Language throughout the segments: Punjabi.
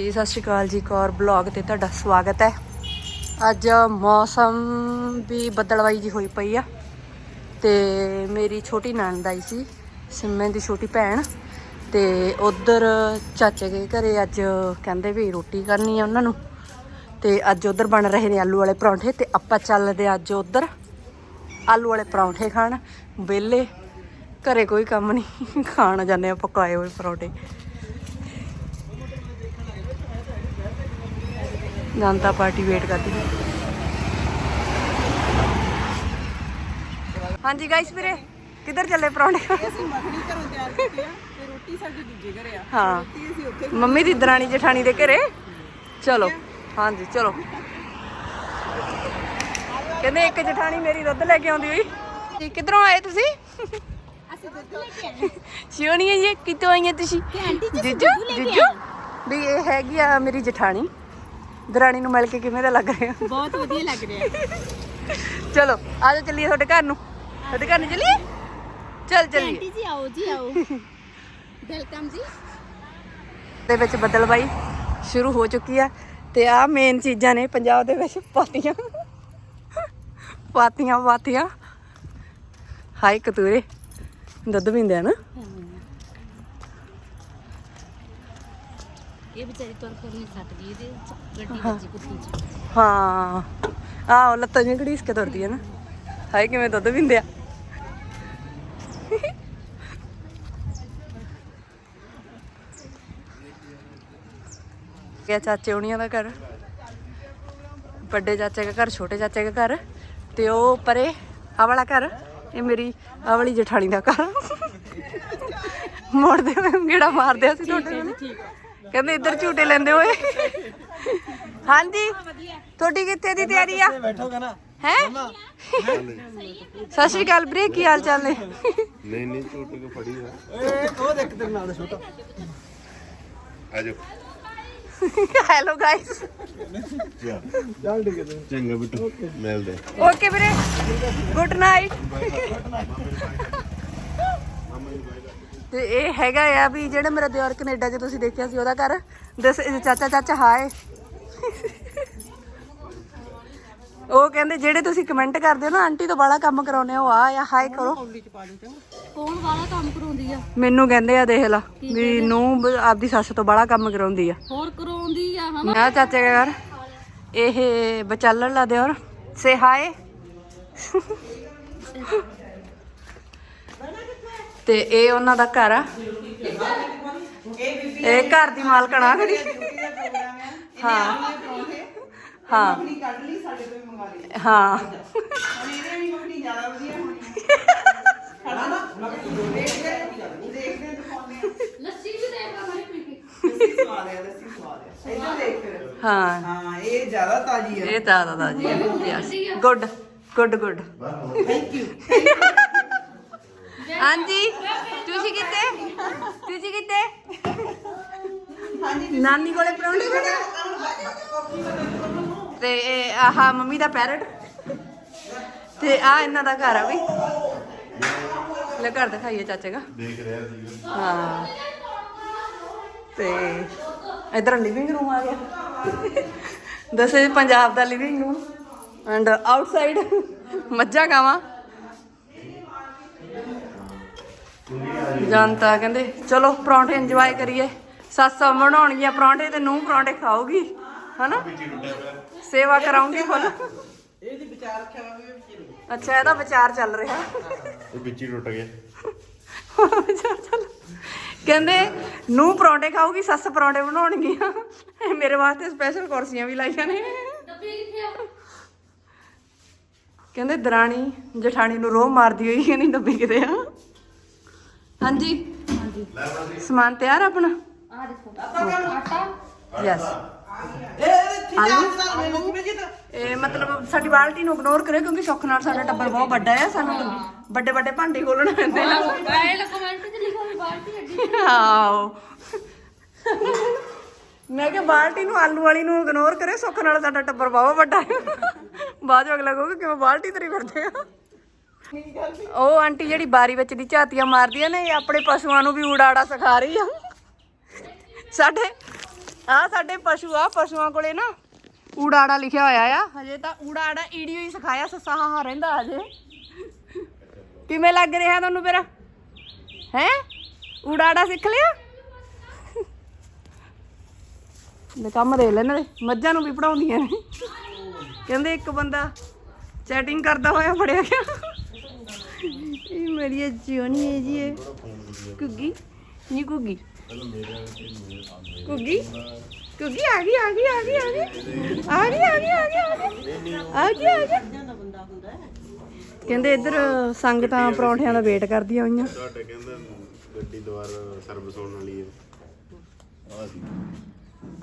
ਜੀ, ਸਤਿ ਸ਼੍ਰੀ ਅਕਾਲ ਜੀ ਕੌਰ ਬਲੌਗ ਤੇ ਤੁਹਾਡਾ ਸਵਾਗਤ ਹੈ। ਅੱਜ ਮੌਸਮ ਵੀ ਬੱਦਲਵਾਈ ਜੀ ਹੋਈ ਪਈ ਆ ਤੇ ਮੇਰੀ ਛੋਟੀ ਨਣਦ ਆਈ ਸੀ ਸਿੰਮੇ ਦੀ ਛੋਟੀ ਭੈਣ ਤੇ ਉਧਰ ਚਾਚੇ ਦੇ ਘਰੇ ਅੱਜ ਕਹਿੰਦੇ ਵੀ ਰੋਟੀ ਕਰਨੀ ਆ ਉਹਨਾਂ ਨੂੰ ਤੇ ਅੱਜ ਉਧਰ ਬਣ ਰਹੇ ਨੇ ਆਲੂ ਵਾਲੇ ਪਰੌਂਠੇ ਤੇ ਆਪਾਂ ਚੱਲਦੇ ਅੱਜ ਉਧਰ ਆਲੂ ਵਾਲੇ ਪਰੌਂਠੇ ਖਾਣ, ਵਿਹਲੇ, ਘਰੇ ਕੋਈ ਕੰਮ ਨਹੀਂ, ਖਾਣ ਜਾਂਦੇ ਆ ਪਕਾਏ ਹੋਏ ਪਰੌਂਠੇ। ਜਨਤਾ ਪਾਰਟੀ ਵੇਟ ਕਰਦੀ ਹੈ। ਹਾਂਜੀ ਗਾਇਸ ਵੀਰੇ ਕਿੱਧਰ ਚੱਲੇ ਪਰੌਂਠੇ? ਅਸੀਂ ਮੱਖਣੀ ਘਰੋਂ ਤਿਆਰ ਕੀਤੀ ਆ ਤੇ ਰੋਟੀ ਸਾਡੀ ਦੂਜੇ ਘਰੇ ਆ। ਹਾਂ। ਰੋਟੀ ਅਸੀਂ ਉੱਥੇ ਮੰਮੀ ਦੀ ਦਰਾਣੀ ਜਠਾਣੀ ਦੇ ਘਰੇ? ਚਲੋ ਹਾਂਜੀ ਚਲੋ। ਕਹਿੰਦੇ ਇੱਕ ਜਠਾਣੀ ਮੇਰੀ ਦੁੱਧ ਲੈ ਕੇ ਆਉਂਦੀ ਹੋਈ। ਜੀ ਕਿੱਧਰੋਂ ਆਏ ਤੁਸੀਂ? ਅਸੀਂ ਦੁੱਧ ਲੈ ਕੇ ਆਏ। ਸ਼ਿਵਣੀ ਜੀ ਕਿੱਥੋਂ ਆਈਆਂ ਤੁਸੀਂ? ਜੀਜੂ ਜੀਜੂ? ਵੀ ਇਹ ਹੈਗੀ ਆ ਮੇਰੀ ਜਠਾਣੀ। ਦਰਾਣੀ ਨੂੰ ਮਿਲ ਕੇ ਕਿਵੇਂ ਦਾ ਲੱਗ ਰਿਹਾ? ਬਹੁਤ ਵਧੀਆ ਲੱਗ ਰਿਹਾ। ਚਲੋ ਆ ਜਾ ਚੱਲੀਏ ਤੁਹਾਡੇ ਘਰ ਨੂੰ। ਤੁਹਾਡੇ ਘਰ ਨੂੰ ਚੱਲੀਏ? ਚੱਲ ਚੱਲੀਏ। ਜੀ ਆਓ ਜੀ ਆਓ। ਵੈਲਕਮ ਜੀ। ਦੇ ਵਿੱਚ ਬੱਦਲਬਾਈ ਸ਼ੁਰੂ ਹੋ ਚੁੱਕੀ ਆ ਤੇ ਆ ਮੇਨ ਚੀਜ਼ਾਂ ਨੇ ਪੰਜਾਬ ਦੇ ਵਿੱਚ ਪਾਤੀਆਂ। ਪਾਤੀਆਂ ਪਾਤੀਆਂ। ਹਾਈ ਕਤੂਰੇ ਦੁੱਧ ਪੀਂਦੇ ਆ ਨਾ ਇਹ ਵਿਚਾਰੀ ਤੁਰ ਫਿਰ ਨਹੀਂ ਸਕਦੀ ਇਹਦੇ ਚ ਗੱਡੀ ਵੱਜੀ ਕੁੱਤੀ ਚ। ਹਾਂ। ਆਹ ਲੱਤਾਂ ਜਿਹੀਆਂ ਘੜੀਸ ਕੇ ਤੁਰਦੀ ਆ ਨਾ। ਹਾਏ ਕਿਵੇਂ ਦੁੱਧ ਪੀਂਦੇ ਆ। ਕਿਆ ਚਾਚੇ ਹੋਣੀਆਂ ਦਾ ਘਰ। ਵੱਡੇ ਚਾਚੇ ਦਾ ਘਰ ਛੋਟੇ ਚਾਚੇ ਦਾ ਘਰ। ਤੇ ਉਹ ਪਰੇ ਆ ਵਾਲਾ ਘਰ। ਇਹ ਮੇਰੀ ਆ ਵਾਲੀ ਜਠਾਣੀ ਦਾ ਘਰ। ਮੋੜਦੇ ਹੋਏ ਗੇੜਾ ਮਾਰਦੇ ਆ ਸੀ ਤੁਹਾਡੇ ਨਾਲ। ਕਹਿੰਦੇ ਇੱਧਰ ਝੂਟੇ ਲੈਂਦੇ ਹੋਏ। ਹਾਂਜੀ ਤੁਹਾਡੀ ਕਿੱਥੇ ਦੀ ਤਿਆਰੀ ਆ? ਬੈਠੋਗਾ ਨਾ। ਹੈ? ਸਤਿ ਸ਼੍ਰੀ ਅਕਾਲ ਵੀਰੇ ਕੀ ਹਾਲ ਚਾਲ ਨੇ? ਨਹੀਂ ਨਹੀਂ ਝੂਟ ਕੇ ਫੜੀ ਆ? ਏ ਉਹ ਦੇਖ ਤੇਰੇ ਨਾਲ ਛੋਟਾ। ਆਜੋ ਹੈਲੋ ਗਾਇਸ ਚੱਲ ਠੀਕ ਹੈ ਤੂੰ। ਚੰਗਾ ਬਿੱਟੂ ਮਿਲਦੇ ਓਕੇ ਵੀਰੇ। ਗੁੱਡ ਨਾਈਟ ਤੇ ਇਹ ਹੈਗਾ ਆ ਵੀ ਜਿਹੜੇ ਮੇਰਾ ਦਿਓਰ ਕੈਨੇਡਾ 'ਚ ਤੁਸੀਂ ਦੇਖਿਆ ਸੀ ਉਹਦਾ ਘਰ। ਦਸ ਚਾਚਾ ਚਾਚਾ ਹਾਏ। ਉਹ ਕਹਿੰਦੇ ਜਿਹੜੇ ਤੁਸੀਂ ਕਮੈਂਟ ਕਰਦੇ ਹੋ ਨਾ ਆਂਟੀ ਤੋਂ ਬੜਾ ਕੰਮ ਕਰਾਉਨੇ ਹੋ ਆ ਆ ਹਾਏ ਕਰੋ। ਕੌਣ ਵਾਲਾ ਕੰਮ ਕਰਾਉਂਦੀ ਆ? ਮੈਨੂੰ ਕਹਿੰਦੇ ਆ ਦੇਖ ਲਾ ਵੀ ਨੂੰ ਆਪਦੀ ਸੱਸ ਤੋਂ ਬੜਾ ਕੰਮ ਕਰਾਉਂਦੀ ਆ। ਹੋਰ ਕਰਾਉਂਦੀ ਆ ਹਨਾ? ਮੈਂ ਚਾਚੇ ਦੇ ਘਰ। ਇਹ ਬਚਾਲਣ ਲਾ ਦਿਓਰ। ਸੇ ਹਾਏ। ਤੇ ਇਹ ਉਹਨਾਂ ਦਾ ਘਰ ਆ। ਇਹ ਘਰ ਦੀ ਮਾਲਕਣ ਆ। ਖੜੀ ਹਾਂ। ਹਾਂ। ਕੱਢ ਲਈ ਸਾਡੇ ਤੋਂ ਵੀ ਮੰਗਾ ਲਈ। ਹਾਂ। ਲੱਸੀ ਵੀ ਦੇਖ ਲਾ ਮਾਰੀ ਪੀ ਕੇ। ਹਾਂ। ਹਾਂ ਇਹ ਜ਼ਿਆਦਾ ਤਾਜ਼ੀ ਆ। ਇਹ ਤਾਂ ਦਾਦਾ ਜੀ good good good. Thank you ਹਾਂਜੀ। ਤੁਸੀਂ ਕਿੱਥੇ? ਤੁਸੀਂ ਕਿੱਥੇ? ਹਾਂਜੀ ਨਾਨੀ ਕੋਲੇ ਪਰੌਂਠੇ ਖਾਣੇ ਤੇ ਇਹ ਆਹ ਮੰਮੀ ਦਾ ਪੈਰਟ ਤੇ ਆ ਇਹਨਾਂ ਦਾ ਘਰ ਆ ਵੀ। ਲੈ ਘਰ ਦਿਖਾਈਏ ਚਾਚੇ ਦਾ। ਦੇਖ ਰਿਹਾ ਸੀਗਾ। ਹਾਂ। ਤੇ ਇਧਰ ਲਿਵਿੰਗ ਰੂਮ ਆ ਗਿਆ। ਦੱਸੇ ਪੰਜਾਬ ਦਾ ਲਿਵਿੰਗ ਰੂਮ ਐਂਡ ਆਊਟਸਾਈਡ ਮੱਝਾਂ ਗਾਵਾਂ। ਜਨਤਾ ਕਹਿੰਦੇ ਚਲੋ ਪਰੌਂਠੇ ਇੰਜੋਏ ਕਰੀਏ। ਸੱਸ ਬਣਾਉਣਗੀਆਂ ਪਰੌਂਠੇ ਤੇ ਨੂੰ ਪਰੌਂਠੇ ਖਾਓਗੀ ਹਨਾ? ਸੇਵਾ ਕਰਾਉਂਗੀ ਫੁੱਲ ਇਹਦੀ ਵਿਚਾਰ ਰੱਖਿਆ ਹੋਇਆ ਵਿੱਚ ਅੱਛਾ ਇਹਦਾ ਵਿਚਾਰ ਚੱਲ ਰਿਹਾ। ਇਹ ਵਿੱਚ ਹੀ ਟੁੱਟ ਗਿਆ। ਵਿਚਾਰ ਚੱਲ ਕਹਿੰਦੇ ਨੂੰ ਪਰੌਂਠੇ ਖਾਊਗੀ ਸੱਸ ਪਰੌਂਠੇ ਬਣਾਉਣਗੀਆਂ। ਇਹ ਮੇਰੇ ਵਾਸਤੇ ਸਪੈਸ਼ਲ ਕੁਰਸੀਆਂ ਵੀ ਲਾਈਆਂ ਨੇ। ਡੱਬੇ ਕਿੱਥੇ ਆ? ਕਹਿੰਦੇ ਦਰਾਣੀ ਜਠਾਣੀ ਨੂੰ ਰੋਹ ਮਾਰਦੀ ਹੋਈ ਕਹਿੰਦੀ ਡੱਬੀ ਕਿਤੇ ਆ। ਹਾਂਜੀ। ਹਾਂਜੀ ਸਮਾਨ ਤਿਆਰ ਆ ਆਪਣਾ? ਆ ਦੇਖੋ ਆਟਾ ਯੈਸ ਇਹ ਮਤਲਬ ਸਾਡੀ ਬਾਲਟੀ ਨੂੰ ਇਗਨੋਰ ਕਰਿਓ ਕਿਉਂਕਿ ਸੁੱਖ ਨਾਲ ਸਾਡਾ ਟੱਬਰ ਬਹੁਤ ਵੱਡਾ ਹੈ ਸਾਨੂੰ ਵੱਡੇ ਵੱਡੇ ਭਾਂਡੇ ਖੋਲਣੇ ਪੈਂਦੇ ਆ ਗਾਇਲ ਕਮੈਂਟ ਚ ਲਿਖੋ ਵੀ ਬਾਲਟੀ ਅੱਡੀ ਆਓ ਮੈਂ ਕਿਹਾ ਬਾਲਟੀ ਨੂੰ ਆਲੂ ਵਾਲੀ ਨੂੰ ਇਗਨੋਰ ਕਰੇ ਸੁੱਖ ਨਾਲ ਸਾਡਾ ਟੱਬਰ ਬਹੁਤ ਵੱਡਾ ਹੈ ਬਾਅਦ ਚ ਅਗਲਾ ਕਹੂਗਾ ਕਿਵੇਂ ਬਾਲਟੀ ਤੇਰੀ ਫਿਰਦੇ ਆ। ਉਹ ਆਂਟੀ ਜਿਹੜੀ ਬਾਰੀ ਵਿੱਚ ਦੀ ਝਾਤੀਆਂ ਮਾਰਦੀਆਂ ਨੇ, ਇਹ ਆਪਣੇ ਪਸ਼ੂਆਂ ਨੂੰ ਵੀ ਉਡਾੜਾ ਸਿਖਾ ਰਹੀ ਆ। ਸਾਡੇ ਆ ਸਾਡੇ ਪਸ਼ੂ, ਆ ਪਸ਼ੂਆਂ ਕੋਲੇ ਨਾ ਉਡਾੜਾ ਲਿਖਿਆ ਹੋਇਆ ਆ। ਹਜੇ ਤਾਂ ਉਡਾੜਾ ਈਡੀਓ ਹੀ ਸਿਖਾਇਆ, ਸੱਸਾ ਰਹਿੰਦਾ ਹਜੇ। ਕਿਵੇਂ ਲੱਗ ਰਿਹਾ ਤੁਹਾਨੂੰ ਫਿਰ? ਹੈ? ਉਡਾੜਾ ਸਿੱਖ ਲਿਆ? ਦੇ ਕੰਮ ਦੇ ਲੈਣ ਦੇ ਮੱਝਾਂ ਨੂੰ ਵੀ ਪੜਾਉਂਦੀਆਂ ਨੇ। ਕਹਿੰਦੇ ਇੱਕ ਬੰਦਾ ਚੈਟਿੰਗ ਕਰਦਾ ਹੋਇਆ, ਫੜਿਆ ਗਿਆ। ਇਹ ਮੇਰੀ ਹੈ ਜੀ ਇਹ। ਕੁੱਗੀ ਨੀ ਕੁੱਗੀ ਕੁੱਗੀ ਕੁੱਗੀ ਆ ਗਈ ਆ ਗਈ ਆ ਗਈ ਆ ਗਈ। ਆ ਗਈ ਆ ਗਈ ਆ ਗਈ ਆ ਗਈ। ਆ ਗਈ ਆ ਗਈ। ਕਹਿੰਦੇ ਇੱਧਰ ਸੰਗਤਾਂ ਪਰੌਂਠਿਆਂ ਦਾ ਵੇਟ ਕਰਦੀਆਂ ਹੋਈਆਂ। ਤੁਹਾਡੇ ਕਹਿੰਦੇ ਗੱਡੀ ਦੁਆਰਾ ਸਰਵਿਸ ਹੋਣ ਵਾਲੀ ਹੈ।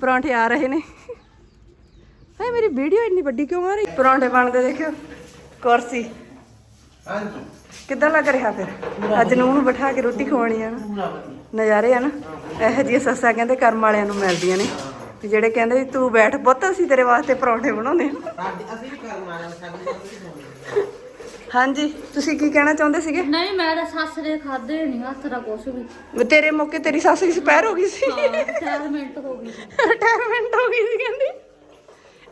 ਪਰੌਂਠੇ ਆ ਰਹੇ ਨੇ। ਹਾਏ ਮੇਰੀ ਵੀਡੀਓ ਇੰਨੀ ਵੱਡੀ ਕਿਉਂ ਆ ਰਹੀ? ਪਰੌਂਠੇ ਬਣਦੇ ਦੇਖਿਓ। ਕੁਰਸੀ। ਹਾਂਜੀ। ਕਿੱਦਾਂ ਲੱਗ ਰਿਹਾ ਫਿਰ? ਅੱਜ ਨੂੰ ਨੂੰ ਬਿਠਾ ਕੇ ਰੋਟੀ ਖਵਾਉਣੀ ਆ ਨਾ? ਨਜ਼ਾਰੇ ਆ ਨਾ? ਇਹੋ ਜਿਹੀਆਂ ਸੱਸਾਂ ਕਹਿੰਦੇ ਕਰਮ ਵਾਲਿਆਂ ਨੂੰ ਮਿਲਦੀਆਂ ਨੇ। ਵੀ ਜਿਹੜੇ ਕਹਿੰਦੇ ਵੀ ਤੂੰ ਬੈਠ ਪੁੱਤ ਅਸੀਂ ਤੇਰੇ ਵਾਸਤੇ ਪਰੌਂਠੇ ਬਣਾਉਂਦੇ ਅਸੀਂ ਵੀ ਕਰਮ ਹਾਂਜੀ ਤੁਸੀਂ ਕੀ ਕਹਿਣਾ ਚਾਹੁੰਦੇ ਸੀਗੇ? ਨਹੀਂ ਮੈਂ ਤਾਂ ਸੱਸ ਦੇ ਖਾਦੇ ਨਹੀਂ ਹੱਥ ਦਾ ਕੁਛ ਵੀ। ਵੀ ਤੇਰੇ ਮੌਕੇ ਤੇਰੀ ਸੱਸ ਦੀ ਸਪੈਰ ਹੋ ਗਈ ਸੀ। ਹਾਂ 4 ਮਿੰਟ ਹੋ ਗਈ ਰਿਟਾਇਰਮੈਂਟ ਹੋ ਗਈ ਸੀ ਕਹਿੰਦੀ।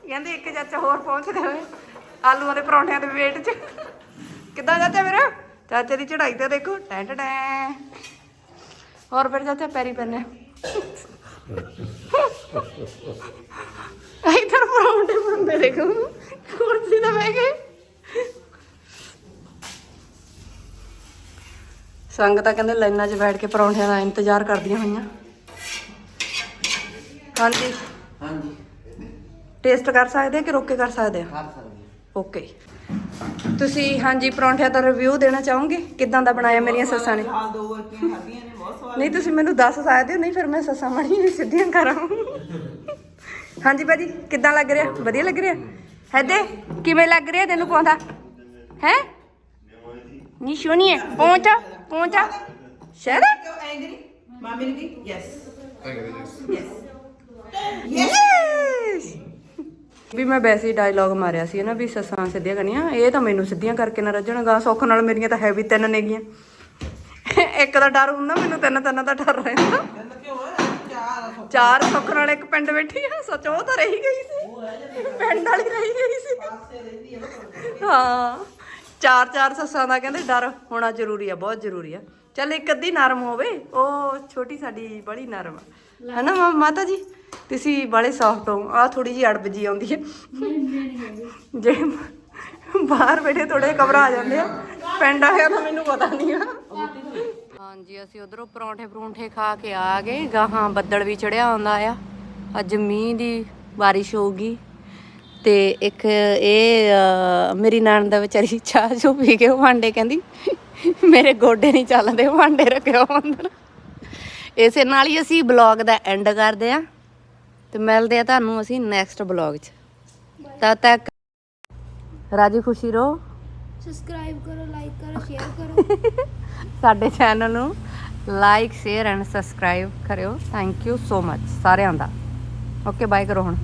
ਕਹਿੰਦੀ ਇੱਕ ਚਾਚਾ ਹੋਰ ਪਹੁੰਚਦੇ ਹੋਏ ਆਲੂਆਂ ਦੇ ਪਰੌਂਠਿਆਂ ਦੇ ਵੇਟ 'ਚ। ਕਿੱਦਾਂ ਚਾਚਾ ਮੇਰਾ ਚਾਚੇ ਦੀ ਚੜਾਈ ਤੇ ਦੇਖੋ ਟੈਂ ਟੈਂ ਟੈਂ। ਹੋਰ ਫਿਰ ਚਾਚਾ ਪੈਰੀ ਪੈਨੇ। ਇਧਰ ਪਰੌਂਠੇ ਬਣਦੇ ਦੇਖੋ। ਕੁਰਸੀ ਤੇ ਬਹਿ ਗਏ। ਸੰਗਤਾਂ ਕਹਿੰਦੇ ਲਾਈਨਾਂ 'ਚ ਬੈਠ ਕੇ ਪਰੌਂਠਿਆਂ ਦਾ ਇੰਤਜ਼ਾਰ ਕਰਦੀਆਂ ਹੋਈਆਂ। ਹਾਂਜੀ। ਹਾਂਜੀ। ਟੇਸਟ ਕਰ ਸਕਦੇ ਆ ਕਿ ਰੋਕ ਕਰ ਸਕਦੇ ਆ? ਕਰ ਸਕਦੇ ਓਕੇ ਤੁਸੀਂ ਹਾਂਜੀ ਪਰੌਂਠਿਆਂ ਦਾ ਰਿਵਿਊ ਦੇਣਾ ਚਾਹੋਗੇ? ਕਿੱਦਾਂ ਦਾ ਬਣਾਇਆ ਮੇਰੀਆਂ ਸੱਸਾਂ ਨੇ? ਹਾਂ ਦੋ ਵਰਤੀਆਂ ਖਾਧੀਆਂ ਨੇ? ਬਹੁਤ ਸਵਾਦ ਨਹੀਂ ਤੁਸੀਂ ਮੈਨੂੰ ਦੱਸ ਸਕਦੇ ਹੋ ਨਹੀਂ ਫਿਰ ਮੈਂ ਸੱਸਾਂ ਮਣੀ ਵੀ ਸਿੱਧੀਆਂ ਕਰਾਂ। ਹਾਂਜੀ ਭਾਜੀ ਕਿੱਦਾਂ ਲੱਗ ਰਿਹਾ? ਵਧੀਆ ਲੱਗ ਰਿਹਾ? ਹੈਦੇ ਕਿਵੇਂ ਲੱਗ ਰਿਹਾ ਤੈਨੂੰ ਪਾਉਂਦਾ ਹੈ? ਨੀ ਸ਼ੋਨੀਏ ਪਹੁੰਚਾ ਪਹੁੰਚਾ ਸ਼ਹਿਰ ਕਿਉਂ ਐਂਗਰੀ ਮਾਮੀ ਨੇ ਕੀ ਯੈਸ ਯੈਸ ਵੀ ਮੈਂ ਵੈਸੇ ਹੀ ਡਾਇਲੌਗ ਮਾਰਿਆ ਸੀ ਨਾ ਵੀ ਸੱਸਾਂ ਸਿੱਧੀਆਂ ਕਰਨੀਆਂ ਇਹ ਤਾਂ ਮੈਨੂੰ ਸਿੱਧੀਆਂ ਕਰਕੇ ਨਾ ਰੱਜਣਗਾ ਸੁੱਖ ਨਾਲ ਮੇਰੀਆਂ ਤਾਂ ਹੈ ਵੀ ਤਿੰਨ ਨੇਗੀਆਂ। ਇੱਕ ਦਾ ਡਰ ਹੁੰਦਾ ਮੈਨੂੰ ਤਿੰਨ ਤਿੰਨ ਦਾ ਡਰ ਰਹਿੰਦਾ। ਚਾਰ ਸੁੱਖ ਨਾਲ। ਇੱਕ ਪਿੰਡ ਬੈਠੀ ਆ ਸੱਚ ਉਹ ਤਾਂ ਰਹੀ ਗਈ ਸੀ। ਪਿੰਡ ਵਾਲੀ ਰਹੀ ਗਈ ਸੀ। ਹਾਂ ਚਾਰ ਚਾਰ ਸੱਸਾਂ ਦਾ ਕਹਿੰਦੇ ਡਰ ਹੋਣਾ ਜ਼ਰੂਰੀ ਆ ਬਹੁਤ ਜ਼ਰੂਰੀ ਆ। ਚੱਲ ਇੱਕ ਅੱਧੀ ਨਰਮ ਹੋਵੇ ਉਹ ਛੋਟੀ ਸਾਡੀ ਬੜੀ ਨਰਮ ਆ। ਹਨਾ ਮਾ- ਮਾਤਾ ਜੀ? ਤੁਸੀਂ ਬੜੇ ਸੌਫਟ ਹੋ ਆ ਥੋੜੀ ਜੀ ਅੜਬ ਜੀ ਆਉਂਦੀ ਹੈ। ਜੇ ਬਾਹਰ ਬੈਠੇ ਥੋੜੇ ਘਬਰਾ ਜਾਂਦੇ ਆ ਪਿੰਡ ਆਇਆ ਤਾਂ ਮੈਨੂੰ ਪਤਾ ਨਹੀਂ ਆ। ਹਾਂਜੀ ਅਸੀਂ ਉਧਰੋਂ ਪਰੌਂਠੇ ਪਰੌਂਠੇ ਖਾ ਕੇ ਆ ਗਏ ਗਾਹਾਂ ਬੱਦਲ ਵੀ ਚੜਿਆ ਆਉਂਦਾ ਆ। ਅੱਜ ਮੀਂਹ ਦੀ ਬਾਰਿਸ਼ ਹੋਊਗੀ ਤੇ ਇੱਕ ਇਹ ਅਹ, ਮੇਰੀ ਨਾਨ ਦਾ ਵਿਚਾਰੀ ਚਾਹ ਚੋ ਪੀ ਕੇ ਉਹ ਭਾਂਡੇ ਕਹਿੰਦੀ ਮੇਰੇ ਗੋਡੇ ਨਹੀਂ ਚੱਲਦੇ ਭਾਂਡੇ ਰੱਖਿਓ ਅੰਦਰ। ਇਸੇ ਨਾਲ ਹੀ ਅਸੀਂ ਬਲੌਗ ਦਾ ਐਂਡ ਕਰਦੇ ਆ ਤੇ ਮਿਲਦੇ ਆ ਤੁਹਾਨੂੰ ਅਸੀਂ ਨੈਕਸਟ ਬਲੌਗ 'ਚ। ਤਦ ਤੱਕ ਰਾਜੀ ਖੁਸ਼ੀ ਰਹੋ। ਸਬਸਕ੍ਰਾਈਬ ਕਰੋ ਲਾਈਕ ਕਰੋ ਸ਼ੇਅਰ ਕਰੋ। ਸਾਡੇ ਚੈਨਲ ਨੂੰ ਲਾਈਕ ਸ਼ੇਅਰ ਐਂਡ ਸਬਸਕ੍ਰਾਈਬ ਕਰਿਓ। ਥੈਂਕ ਯੂ ਸੋ ਮਚ ਸਾਰਿਆਂ ਦਾ। ਓਕੇ ਬਾਏ ਕਰੋ ਹੁਣ।